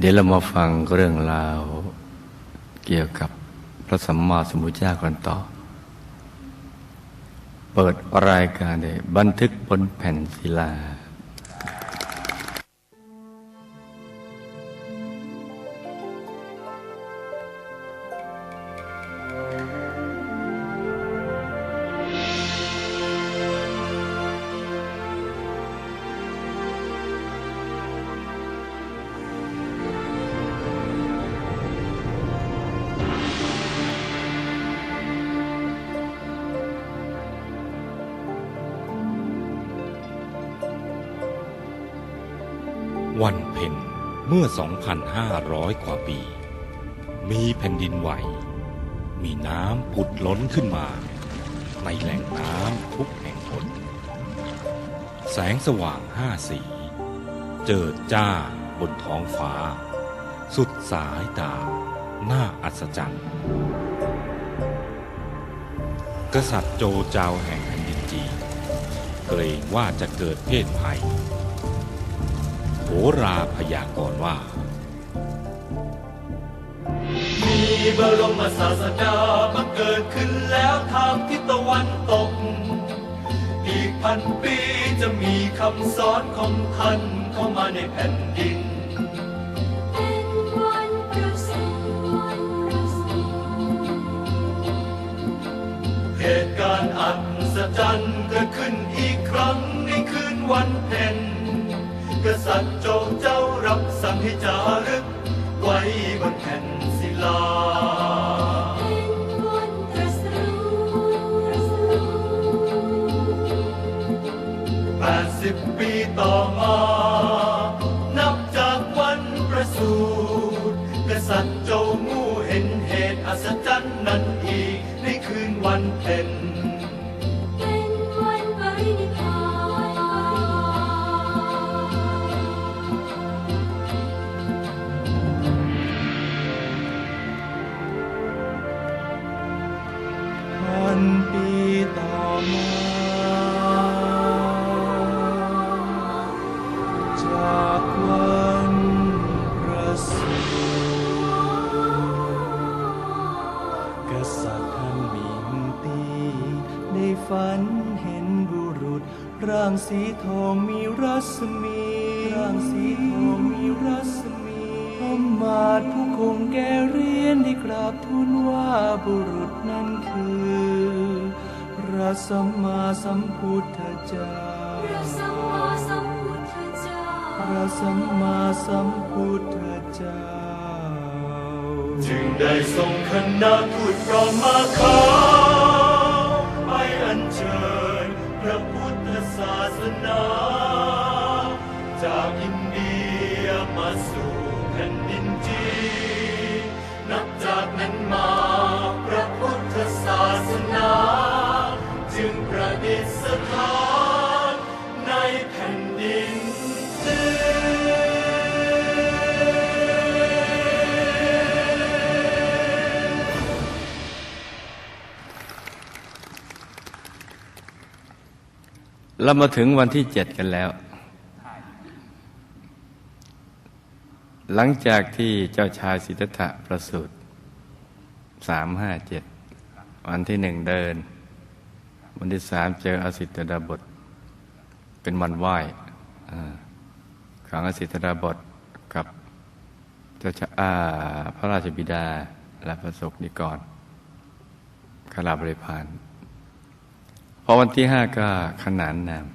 เดี๋ยวเรามาฟังเรื่องราวเกี่ยวกับพระสัมมาสัมพุทธเจ้ากันต่อ เปิดรายการเลยบันทึกบนแผ่นศิลา 2,500 กว่าปี มีแผ่นดินไหว มีน้ำผุดล้นขึ้นมา ในแหล่งน้ำทุกแห่งหนแสงสว่างห้าสี เจิดจ้าบนท้องฟ้า สุดสายตา น่าอัศจรรย์ กษัตริย์โจเจ้าแห่งแผ่นดินจี เกรงว่าจะเกิดเพศภัย โหราพยากรณ์ว่า มีบรมศาสดาบังเกิดขึ้นแล้วทางทิศตะวันตก อีกพันปีจะมีคำสอนของท่านเข้ามาในแผ่นดินเป็นวันประสูติเหตุการณ์อัศจรรย์เกิดขึ้นอีกครั้งในคืนวันเพ็ญ กษัตริย์โจเจ้ารับสั่งให้จารึก ไว้บนแผ่นศิลาเป็นวันตรัสรู้แปดสิบปีต่อมา สีทองมีรัศมีร่างสีทองมีรัศมีอำมาตย์ผู้คงแก่เรียนได้กราบทูลว่าบุรุษนั้นคือ พระสัมมาสัมพุทธเจ้า พระสัมมาสัมพุทธเจ้า พระสัมมาสัมพุทธเจ้า จึงได้ส่งคณะทูตพร้อมมาขอ เรามาถึงวันที่เจ็ดกันแล้ว หลังจากที่เจ้าชายสิทธัตถะประสูติสามห้าเจ็ดวันที่หนึ่งเดิน วันที่สามเจออสิทธดาบท เป็นวันไหว้ของอสิทธดาบทกับเจ้าชายพระราชบิดาและพระสกนิกรขลาบริพารพ อวันที่ห้าก็ขนานนาม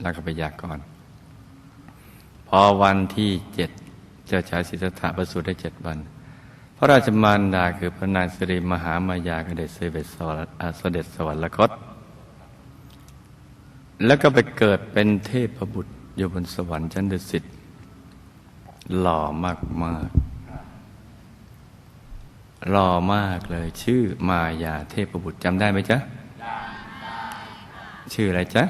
แล้วก็ไปยากรพอวันที่เจ็ดเจ้าชายสิทธัตถะประสูติได้เจ็ดวัน พระราชมารดาคือพระนางสิริมหามายากเดชเสด็จสวรรค์อ่าเสด็จสวรรคต แล้วก็ไปเกิดเป็นเทพบุตรอยู่บนสวรรค์ชั้นดุสิตหล่อมากมากหล่อมากเลยชื่อมายาเทพบุตรจำได้ไหมจ๊ะ ชื่ออะไรจ๊ะ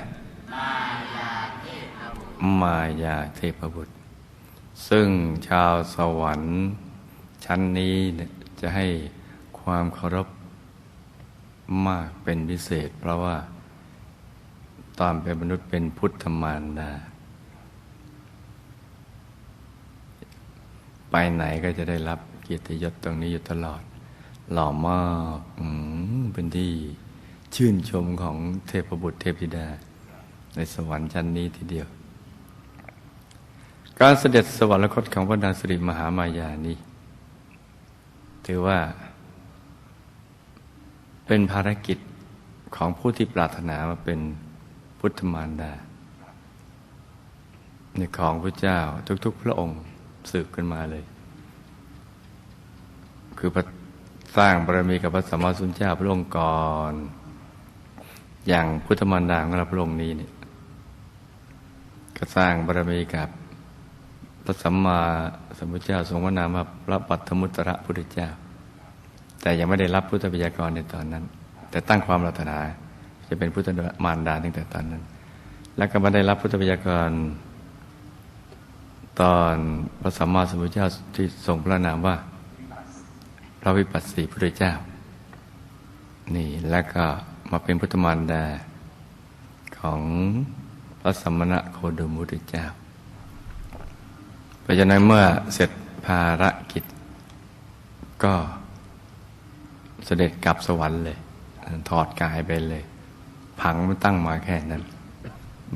มายาเทพบุตร ซึ่งชาวสวรรค์ชั้นนี้จะให้ความเคารพมากเป็นพิเศษ เพราะว่าตอนเป็นมนุษย์เป็นพุทธมารดาไปไหนก็จะได้รับเกียรติยศตรงนี้อยู่ตลอด หล่อมากอืมเป็นที่ ชื่นชมของเทพบุตรเทพธิดา ในสวรรค์ชั้นนี้ทีเดียว การเสด็จสวรรคตของพระนางสิริมหามายานี้ ถือว่า เป็นภารกิจของผู้ที่ปรารถนามาเป็นพุทธมารดา ในของพระเจ้าทุก ๆ พระองค์สืบกันมาเลย คือสร้างบารมีกับพระสัมมาสัมพุทธเจ้าพระองค์ก่อน อย่างพุทธมารดาของเราพระองค์นี้เนี่ยก็สร้างบารมีกับพระสัมมาสัมพุทธเจ้าทรงพระนามว่าพระปัตถมุตระพุทธเจ้า แต่ยังไม่ได้รับพุทธพยากรในตอนนั้น แต่ตั้งความรารถนาจะเป็นพุทธมารดาตั้งแต่ตอนนั้น แล้วก็มาได้รับพุทธพยากรตอนพระสัมมาสัมพุทธเจ้าที่ทรงพระนามว่า พระวิปัสสีพุทธเจ้า นี่แล้วก็ มาเป็นพุทธมารดา ของพระสมณะโคดมพุทธเจ้าเพราะฉะนั้นเมื่อเสร็จภารกิจ ก็เสด็จกลับสวรรค์เลย ถอดกายไปเลย ผังมันตั้งมาแค่นั้น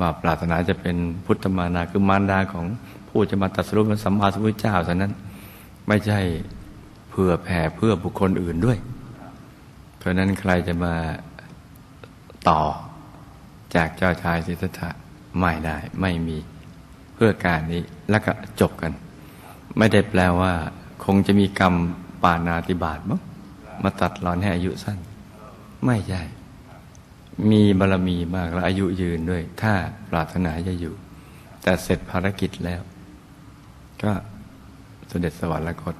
ว่าปรารถนาจะเป็นพุทธมารดาคือมารดาของผู้จะมาตรัสรู้เป็นสัมมาสัมพุทธเจ้าฉะนั้นไม่ใช่เพื่อแผ่เพื่อบุคคลอื่นด้วย เพราะนั้นใครจะมา ต่อ จากเจ้าชายสิทธัตถะไม่ได้ไม่มีเพื่อการนี้แล้วก็จบกัน ไม่ได้แปลว่า คงจะมีกรรมปานาติบาตมั้งมาตัดรอนให้อายุสั้น ไม่ใช่มีบารมีมากและอายุยืนด้วย ถ้าปรารถนาจะอยู่ แต่เสร็จภารกิจแล้ว ก็เสด็จสวรรคต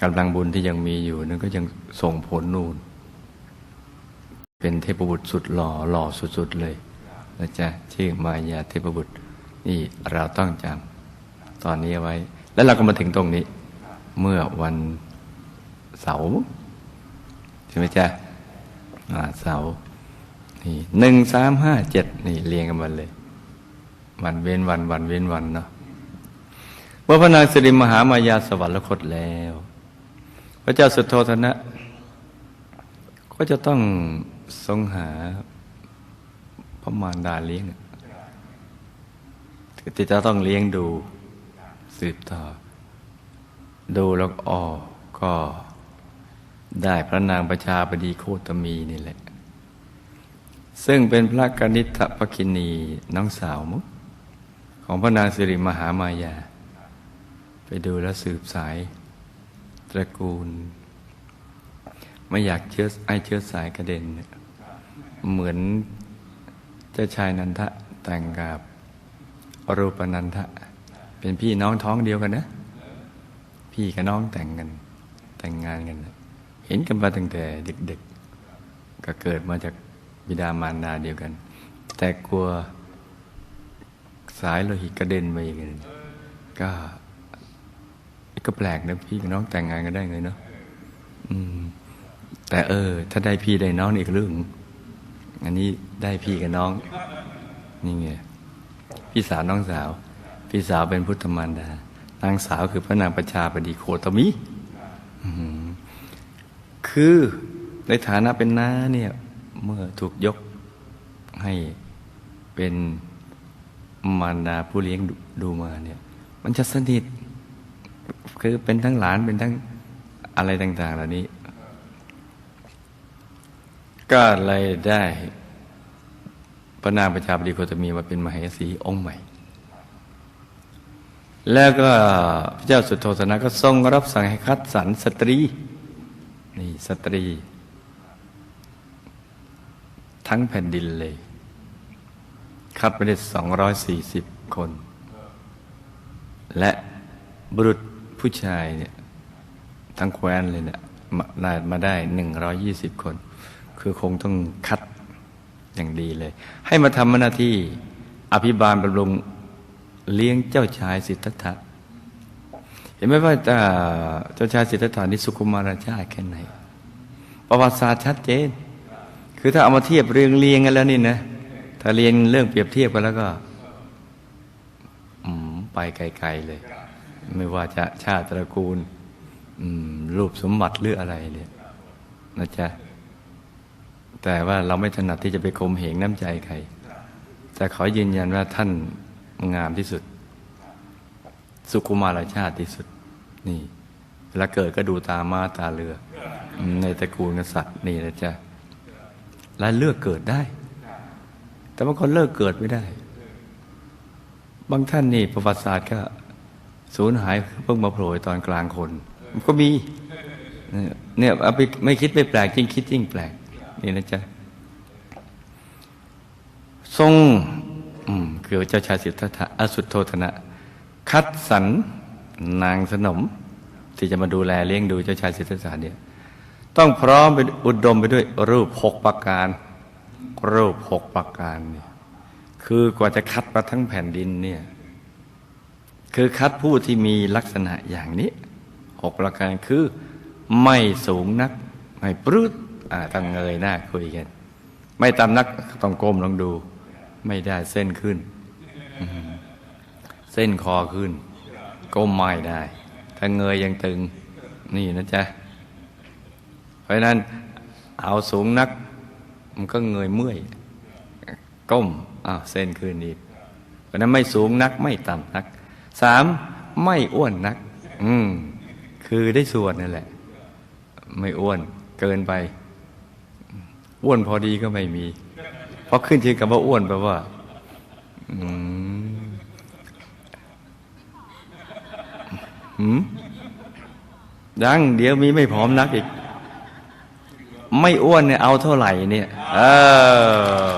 กำลังบุญที่ยังมีอยู่นั้นก็ยังส่งผลนู่น เป็นเทพบุตรสุดหล่อหล่อสุดๆเลยนะจ๊ะชื่อมายาเทพบุตรนี่เราต้องจำตอนนี้ไว้ แล้วเราก็มาถึงตรงนี้ เมื่อวันเสาร์ใช่ไหมจ๊ะเสาร์นี่หนึ่งสามห้าเจ็ดนี่เรียงกันมาเลย วันเว้นวันวันเว้นวันเนาะเมื่อพระนางสิริมหามายาสวรรคตแล้ว พระเจ้าสุโธธนะ ก็จะต้อง ทรงหาพระมารดาเลี้ยงที่จะต้องเลี้ยงดูสืบต่อ ดูแล้วอ๋อก็ได้พระนางประชาบดีโคตมีนี่แหละ ซึ่งเป็นพระกนิษฐภคินีน้องสาวมุของพระนางสิริมหามายา ไปดูแลสืบสาย ตระกูล ไม่อยากเชื้อไอเชื้อสายกระเด็นเเหมือนเจ้าชายนันทะแต่งกับอรูปนันทะ เป็นพี่น้องท้องเดียวกันนะ พี่กับน้องแต่งกัน แต่งงานกัน เห็นกันมาตั้งแต่เด็กๆ ก็เกิดมาจากบิดามารดาเดียวกัน แต่กลัวสายโลหิตกระเด็นไปอีกนก็ก็แปลกนะพี่กับน้องแต่งงานกันได้ไงเนาะแต่เออ ถ้าได้พี่ได้น้องอีกเรื่อง อันนี้ได้พี่กับน้อง นี่ไงพี่สาวน้องสาว พี่สาวเป็นพุทธมารดานางสาวคือพระนางประชาบดีโคตมีคือในฐานะเป็นน้าเนี่ย เมื่อถูกยกให้เป็นมารดาผู้เลี้ยงดูดูมาเนี่ย มันจะสนิท คือเป็นทั้งหลานเป็นทั้งอะไรต่าง ๆ เหล่านี้ ก็เลยได้พระนางประชาบดีโคตมีมาเป็นมเหสีองค์ใหม่ แล้วก็พระเจ้าสุโธทนะก็ทรงรับสั่งให้คัดสรรสตรี นี่สตรี ทั้งแผ่นดินเลย คัดไปได้สองร้อยสี่สิบคน และบุรุษผู้ชายเนี่ยทั้งแคว้นเลยเนี่ยมาได้มาได้หนึ่งร้อยยี่สิบคน คือคงต้องคัดอย่างดีเลย ให้มาทำหน้าที่อภิบาลบำรุงเลี้ยงเจ้าชายสิทธัตถะเห็นไหมว่าเจ้าชายสิทธัตถานี่สุขุมารชาติแค่ไหน ประวัติศาสตร์ชัดเจน คือถ้าเอามาเทียบเรียงเรียงกันแล้วนี่นะ ถ้าเรียนเรื่องเปรียบเทียบกันแล้วก็ไปไกล ๆ เลย ไม่ว่าจะชาติตระกูลรูปสมบัติหรืออะไรเนี่ยนะจ๊ะ แต่ว่าเราไม่ถนัดที่จะไปคมเหงน้ำใจใคร แต่ขอยืนยันว่าท่านงามที่สุด สุขุมารชาติที่สุด นี่เวลาเกิดก็ดูตามาตาเรือ ในตระกูลกษัตริย์นี่นะจ๊ะและเลือกเกิดได้ แต่บางคนเลิกเกิดไม่ได้ บางท่านนี่ประวัติศาสตร์ก็สูญหายเพิ่งมาโผล่ตอนกลางคนมันก็มี เนี่ยเอาไปไม่คิดไม่แปลกยิ่งคิดยิ่งแปลก นี่นะจ๊ะทรงคือเจ้าชายสิทธัตถะอสุทโทธนะ คัดสรรนางสนม ที่จะมาดูแลเลี้ยงดูเจ้าชายสิทธัตถะเนี่ยต้องพร้อมไปอุดมไปด้วยรูปหกประการ รูปหกประการเนี่ยคือกว่าจะคัดมาทั้งแผ่นดินเนี่ยคือคัดผู้ที่มีลักษณะอย่างนี้หกประการคือไม่สูงนัก ไม่ปรื้ด ต้องเงยหน้าคุยกัน ไม่ต่ำนักต้องก้มลองดู ไม่ได้เส้นขึ้น เส้นคอขึ้น ก้มไม่ได้ ถ้าเงยยังตึง นี่นะจ๊ะ เพราะนั้นเอาสูงนัก มันก็เงยเมื่อย ก้มอ้าวเส้นขึ้นอีกเพราะฉะนั้นไม่สูงนักไม่ต่ำนักสามไม่อ้วนนัก อืมคือได้ส่วนนั่นแหละ ไม่อ้วนเกินไป อ้วนพอดีก็ไม่มี เพราะขึ้นชื่อกับว่าอ้วนแปลว่าอืมหืมยังเดี๋ยวมีไม่ผอมนักอีก ไม่อ้วนเนี่ยเอาเท่าไหร่เนี่ย เออ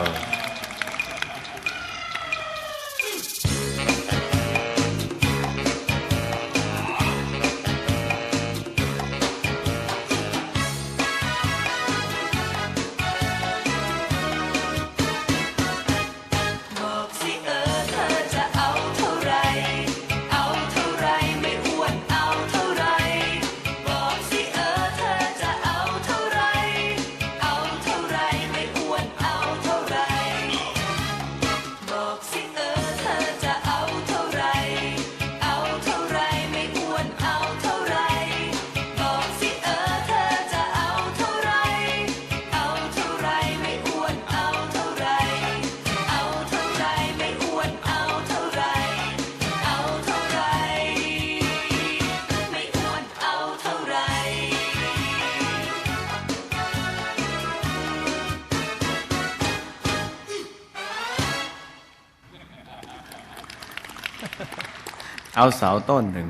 เอาเสาต้นหนึ่ง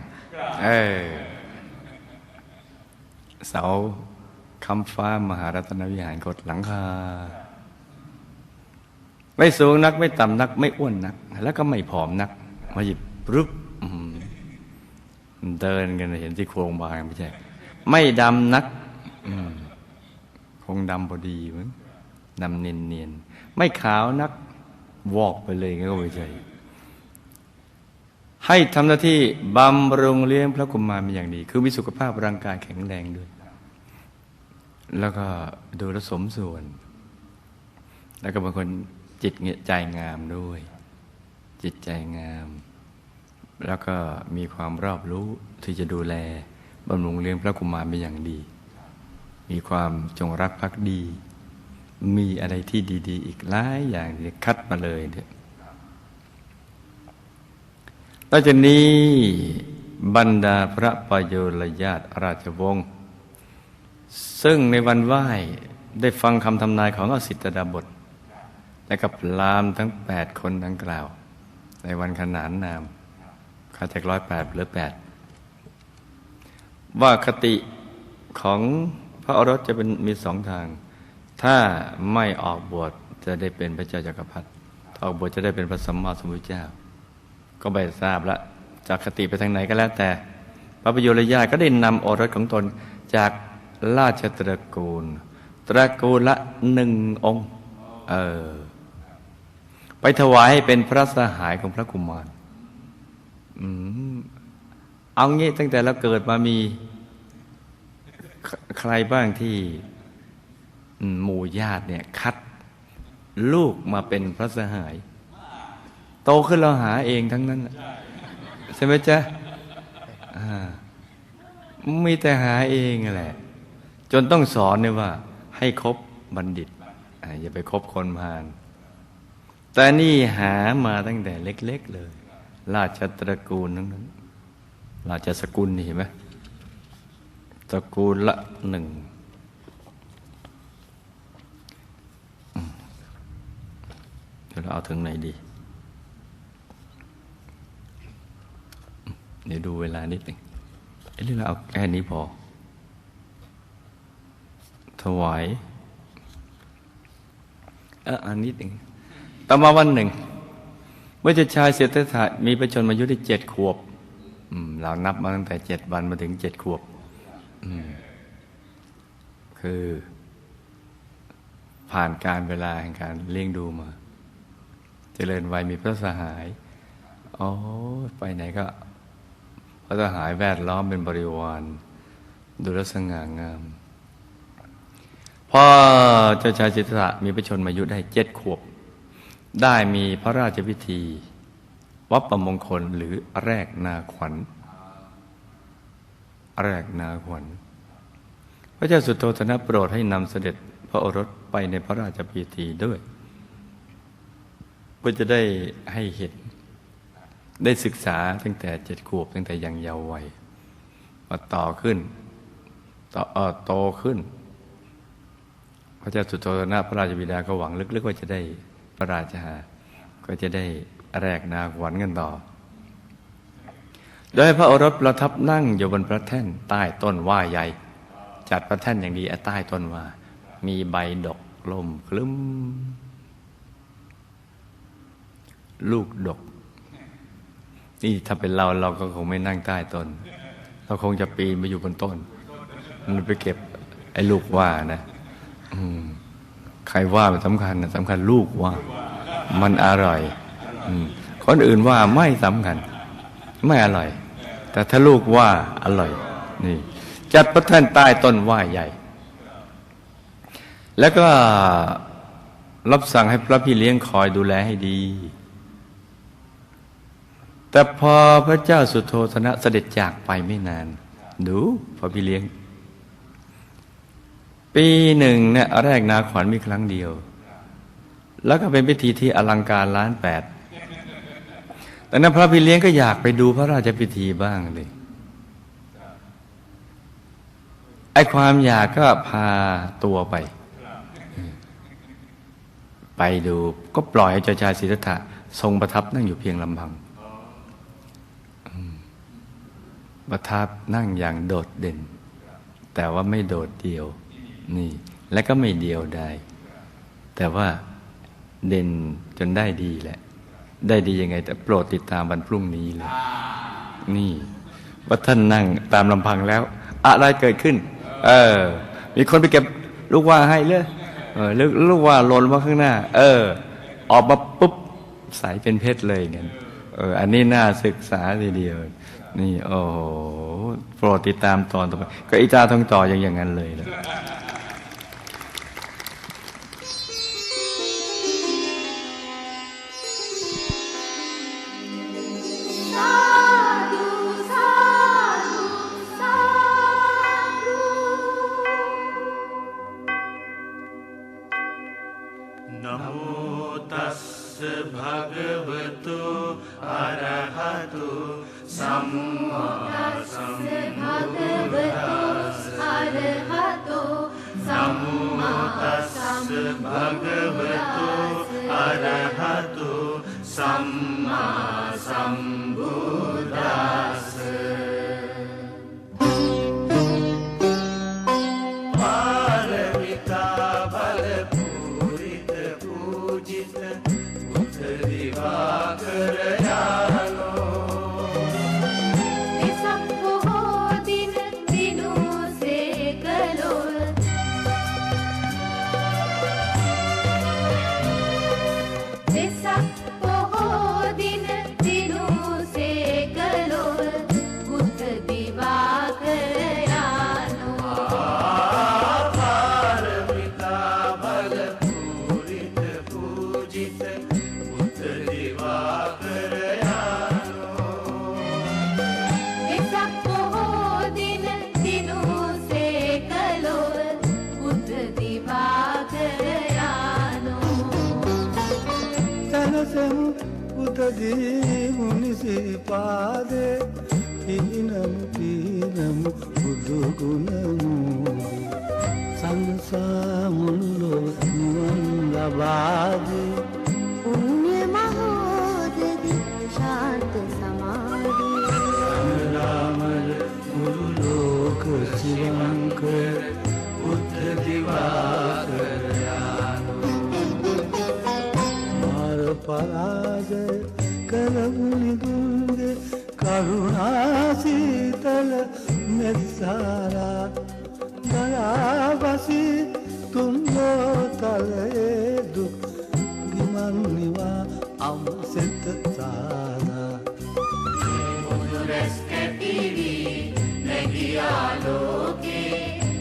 เออ เสาคำฟ้ามหารัตนวิหารกดหลังคา ไม่สูงนักไม่ต่ำนัก ไม่อ้วนนัก แล้วก็ไม่ผอมนัก มาหยิบรึบเดินกันเห็นที่โครงบางไม่ใช่ ไม่ดำนักคงดำพอดีมั้งดำเนียนเนียนๆไม่ขาวนัก วอกไปเลยงั้นก็ไม่ใช่ ให้ทำหน้าที่บำรุงเลี้ยงพระกุมารเป็นอย่างดี คือมีสุขภาพร่างกายแข็งแรงด้วย แล้วก็ดูแลสมส่วน แล้วก็เป็นคนจิตใจงามด้วย จิตใจงาม แล้วก็มีความรอบรู้ที่จะดูแลบำรุงเลี้ยงพระกุมารเป็นอย่างดี มีความจงรักภักดี มีอะไรที่ดี ๆ อีกหลายอย่างที่คัดมาเลยเนี่ย นอกจากนี้บรรดาพระประโยชน์ญาติราชวงศ์ซึ่งในวันไหว้ได้ฟังคำทำนายของอสิตดาบท และกับพรามทั้งแปดคนดังกล่าว ในวันขนานนามข้าจากร้อยแปดหลือแปดว่าคติของพระอรสจะเป็นมีสองทาง ถ้าไม่ออกบวชจะได้เป็นพระเจ้าจักรพรรดิออกบวชจะได้เป็นพระสัมมาสัมพุทธเจ้า ก็ไม่ทราบละจากคติไปทางไหนก็แล้วแต่ พระประโยชน์ญาติก็ได้นำโอรสของตนจากราชตระกูล ตระกูลละหนึ่งองค์ เออ ไปถวายให้เป็นพระสหายของพระกุมารอืมเอางี้ตั้งแต่เราเกิดมามีใครบ้างที่หมู่ญาติเนี่ย คัดลูกมาเป็นพระสหาย ตขึ้นเราหาเองทั้งนั้นใช่ไหมจ๊ะมีแต่หาเองนั่แหละ จนต้องสอนเนี่ยว่า ให้คบบัณฑิตอย่าไปคบคนพาลแต่นี่หามาตั้งแต่เล็ก ๆ เลย ราชตระกูลทั้งนั้น ราชสกุลนี่เห็นไหมตระกูลละหนึ่งเดี๋ยวเราเอาถึงไหนดี เดี๋ยวดูเวลานิดหนึ่งเอ้ยหรือเราเอาแค่นี้พอ ถวาย เอออันนิดหนึ่งต่อมาวันหนึ่ง เมื่อเจ้าชายเศรษฐถะมีประชนมายุได้เจ็ดขวบเรานับมาตั้งแต่เจ็ดวันมาถึงเจ็ดขวบคือ ผ่านการเวลาแห่งการเลี้ยงดูมา เจริญวัยมีพระสหาย อ๋อ ไปไหนก็ พระสหายแวดล้อมเป็นบริวารดูแลสง่างาม พ่อเจ้าชายสิทธัตะมีพระชนมายุได้เจ็ดขวบ ได้มีพระราชพิธี วัปปมงคลหรือแรกนาขวัญ แรกนาขวัญ พระเจ้าสุโธทนะโปรดให้นำเสด็จพระโอรสไปในพระราชพิธีด้วยเพื่อจะได้ให้เห็น ได้ศึกษาตั้งแต่เจ็ดขวบตั้งแต่ยังเยาว์วัยมาต่อขึ้น ต่อออโตขึ้น พระเจ้าสุโธทนะพระราชบิดาก็หวังลึกๆว่าจะได้พระราชา ก็จะได้แรกนาขวัญกันต่อ โดยพระโอรสประทับนั่งอยู่บนพระแท่นใต้ต้นว่าใหญ่ จัดพระแท่นอย่างดีใต้ต้นว่า มีใบดกลมคลึ้ม ลูกดก นี่ถ้าเป็นเราเราก็คงไม่นั่งใต้ต้น เราคงจะปีนไปอยู่บนต้น มันไปเก็บไอ้ลูกว่านะอืมใครว่ามันสำคัญนะสำคัญลูกว่า มันอร่อยอมคนอื่นว่าไม่สำคัญ ไม่อร่อย แต่ถ้าลูกว่าอร่อย นี่ จัดพระท่านใต้ต้นว่าใหญ่ แล้วก็รับสั่งให้พระพี่เลี้ยงคอยดูแลให้ดี แต่พอพระเจ้าสุโธธนะเสด็จจากไปไม่นาน ดูพอพี่เลี้ยง ปีหนึ่งเนี่ยแรกนาขวัญมีครั้งเดียว แล้วก็เป็นพิธีที่อลังการล้านแปดแต่นั้นพระพี่เลี้ยงก็อยากไปดูพระราชพิธีบ้างเลยไอ้ความอยากก็พาตัวไป ไปดูก็ปล่อยให้เจ้าชายสิทธัตถะทรงประทับนั่งอยู่เพียงลำพัง ประทับนั่งอย่างโดดเด่น แต่ว่าไม่โดดเดี่ยวนี่ และก็ไม่เดียวได้ แต่ว่าเด่นจนได้ดีแหละ ได้ดียังไง แต่โปรดติดตามวันพรุ่งนี้เลยนี่ว่าท่านนั่งตามลำพังแล้ว อะไรเกิดขึ้น เออ มีคนไปเก็บลูกว่าให้เลยเออลูกลูกว่าหล่นมาข้างหน้า เออ ออกมาปุ๊บใสเป็นเพชรเลยเงี้ย เอออันนี้น่าศึกษาทีเดียว นี่ โอ้โหโปรดติดตามตอนต่อไปก็อิจาทองต่ออย่างอย่างนั้นเลยนะ सम्भु తగి మునిసి పాదే హీనము హీనము పొదుగునము. సంసాములో మంగబాది పుణ్య మహోదరి శాంత సమాధి. రామ గురులోక శివ කරුණාසීතල මෙත්සාරා දයාවසි තුන්ලෝතලයේ දුක් නිමන්නිවා අවසෙත සාරා මුදුරැස් කැපිවී නැගියා ලෝකේ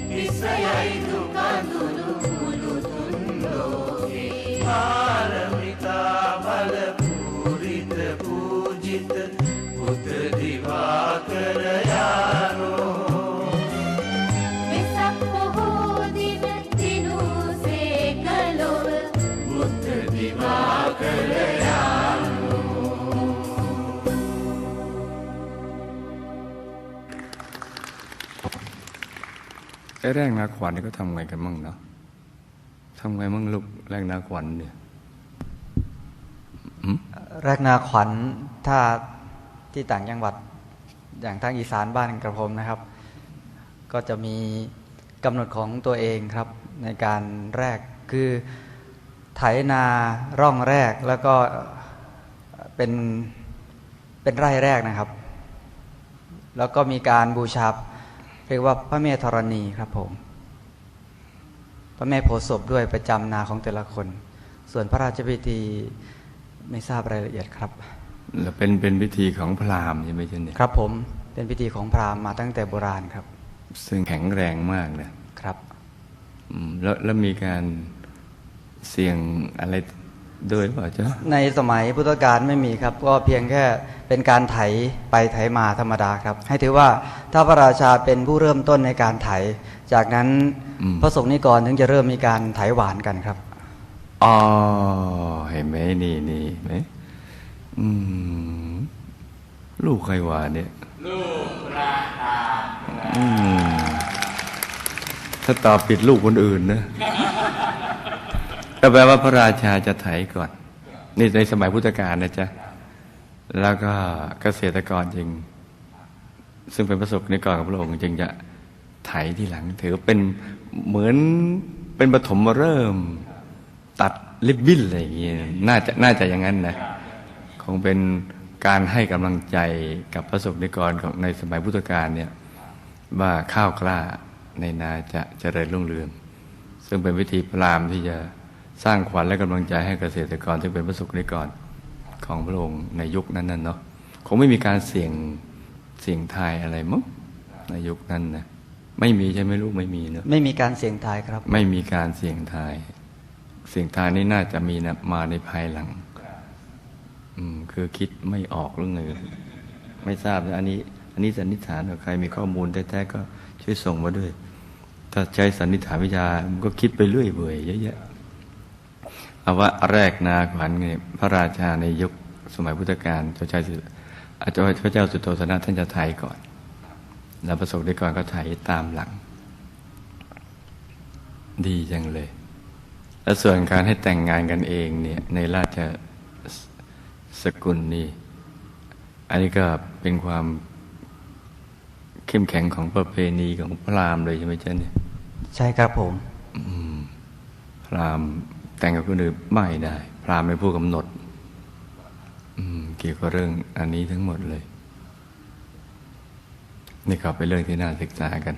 විසයයි දුක් ไอ้แรกนาขวัญนี่ก็ทำไงกันมั่งเนาะทำไงมั่งลูกแรกนาขวัญเนี่ยแรกนาขวัญถ้าที่ต่างจังหวัดอย่างทางอีสานบ้านกระผมนะครับ ก็จะมีกำหนดของตัวเองครับในการแรกคือไถนาร่องแรกแล้วก็เป็นเป็นไร่แรกนะครับ แล้วก็มีการบูชา เรียกว่าพระแม่ธรณีครับผม พระแม่โพธิ์ศพด้วยประจำนาของแต่ละคน ส่วนพระราชพิธีไม่ทราบรายละเอียดครับแล้วเป็นเป็นพิธีของพราหมณ์ใช่ไหมเช่นเนี่ยครับผมเป็นพิธีของพราหมณ์มาตั้งแต่โบราณครับ ซึ่งแข็งแรงมากนะครับอืมแล้วแล้วมีการเสี่ยงอะไร ด้วยเปล่าจ๊ะในสมัยพุทธกาลไม่มีครับ ก็เพียงแค่เป็นการไถไปไถมาธรรมดาครับ ให้ถือว่าถ้าพระราชาเป็นผู้เริ่มต้นในการไถ จากนั้นพระสงฆ์นิกรถึงจะเริ่มมีการไถหวานกันครับอ๋อเห็นไหมนี่นี่เห็นไหมอืมลูกใครหวานเนี่ย ลูกราชาอืมถ้าตอบผิดลูกคนอื่นนะ ก็แปลว่าพระราชาจะไถก่อน นี่ในสมัยพุทธกาลนะจ๊ะ แล้วก็เกษตรกรจริงซึ่งเป็นประสบในิกรของพระองค์จึงจะไถที่หลัง ถือเป็นเหมือนเป็นปฐมฤกษ์ตัดลิบบิ้นอะไรอย่างเงี้ยน่าจะน่าจะอย่างนั้นนะคงเป็นการให้กำลังใจกับประสบนิกรของในสมัยพุทธกาลเนี่ยว่าข้าวกล้าในนาจะเจริญรุ่งเรือง ซึ่งเป็นวิธีพราหมณ์ที่จะ สร้างขวัญและกำลังใจให้เกษตรกรที่งเป็นประสบนิกรของพระองค์ในยุคนั้นน่ะเนาะคงไม่มีการเสี่ยงเสี่ยงทายอะไรมั้งในยุคนั้นนะไม่มีใช่ไหมลูกไม่มีเนอะไม่มีการเสี่ยงทายครับ ไม่มีการเสี่ยงทาย เสี่ยงทายนี่น่าจะมีนะมาในภายหลัง อืม คือคิดไม่ออกเรื่องไงไม่ทราบนะอันนี้ อันนี้สันนิษฐานว่าใครมีข้อมูลแท้ๆก็ช่วยส่งมาด้วย ถ้าใช้สันนิษฐานวิทยามันก็คิดไปเรื่อยเบื่อยเยอะแยะเอา ว่าแรกนาขวัญไงพระราชาในยุคสมัยพุทธกาลเจ้าชายสิอาจจะพระเจ้าสุโธทนะท่านจะไทยก่อน แล้วประสบนิกรก็ไทยตามหลัง ดีจังเลย และส่วนการให้แต่งงานกันเองเนี่ยในราชสกุลนี่อันนี้ก็เป็นความเข้มแข็งของประเพณีของพราหมณ์เลยใช่ไหมเจ้าเนี่ยใช่ครับผมพราหมณ์ แต่งกับคนอื่นไม่ได้ พราหมณ์เป็นผู้กำหนดเกี่ยวกับเรื่องอันนี้ทั้งหมดเลย นี่ก็เป็นเรื่องที่น่าศึกษากัน